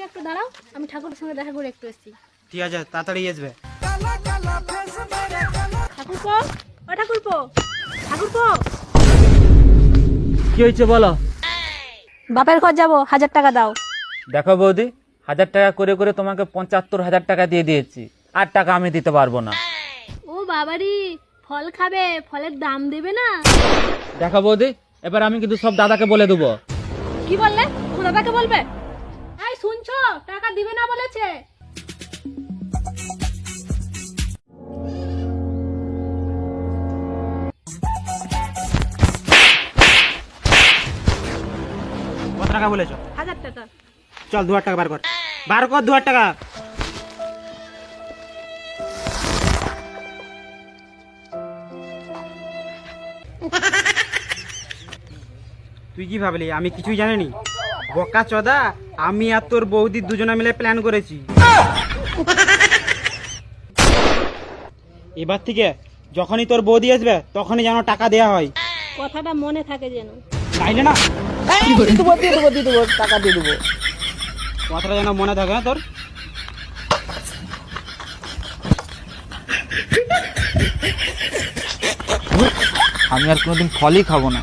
তুমি একটু দাঁড়াও আমি ঠাকুরের সঙ্গে দেখা করে একটু এসেছি। ঠিক আছে তাড়াতাড়ি আসবে। ঠাকুরপো ও ঠাকুরপো ঠাকুরপো। কি হয়েছে বলো? বাপের ঘর যাব হাজার টাকা দাও। দেখো বৌদি হাজার টাকা করে করে তোমাকে পঁচাত্তর হাজার টাকা দিয়ে দিয়েছি। আর টাকা আমি দিতে পারব না। ও বাবারি ফল খাবে ফলের দাম দেবে না। দেখো বৌদি এবার আমি কিন্তু সব দাদাকে বলে দেবো। কি বললে? দাদাকে বলবে? শুনছো? টাকা দিবে না বলেছে। কত টাকা বলেছ? হাজার টাকা। চল দু হাজার টাকা বার কর। বার কর দু হাজার টাকা। তুই কি ভাবলি? আমি কিছুই জানিনি। বকা চদা আমি আর তোর বৌদি দুজনে মিলে প্ল্যান করেছি। এবার থেকে যখনই তোর বৌদি আসবে তখনই যেন টাকা দেয়া হয়। কথাটা মনে থাকে যেন। তাইলে না? দেবো দিয়ে দেবো দিয়ে দেবো টাকা দিয়ে দেবো। কথাটা যেন মনে থাকে না তোর? আমি আর কোনোদিন ফলই খাব না।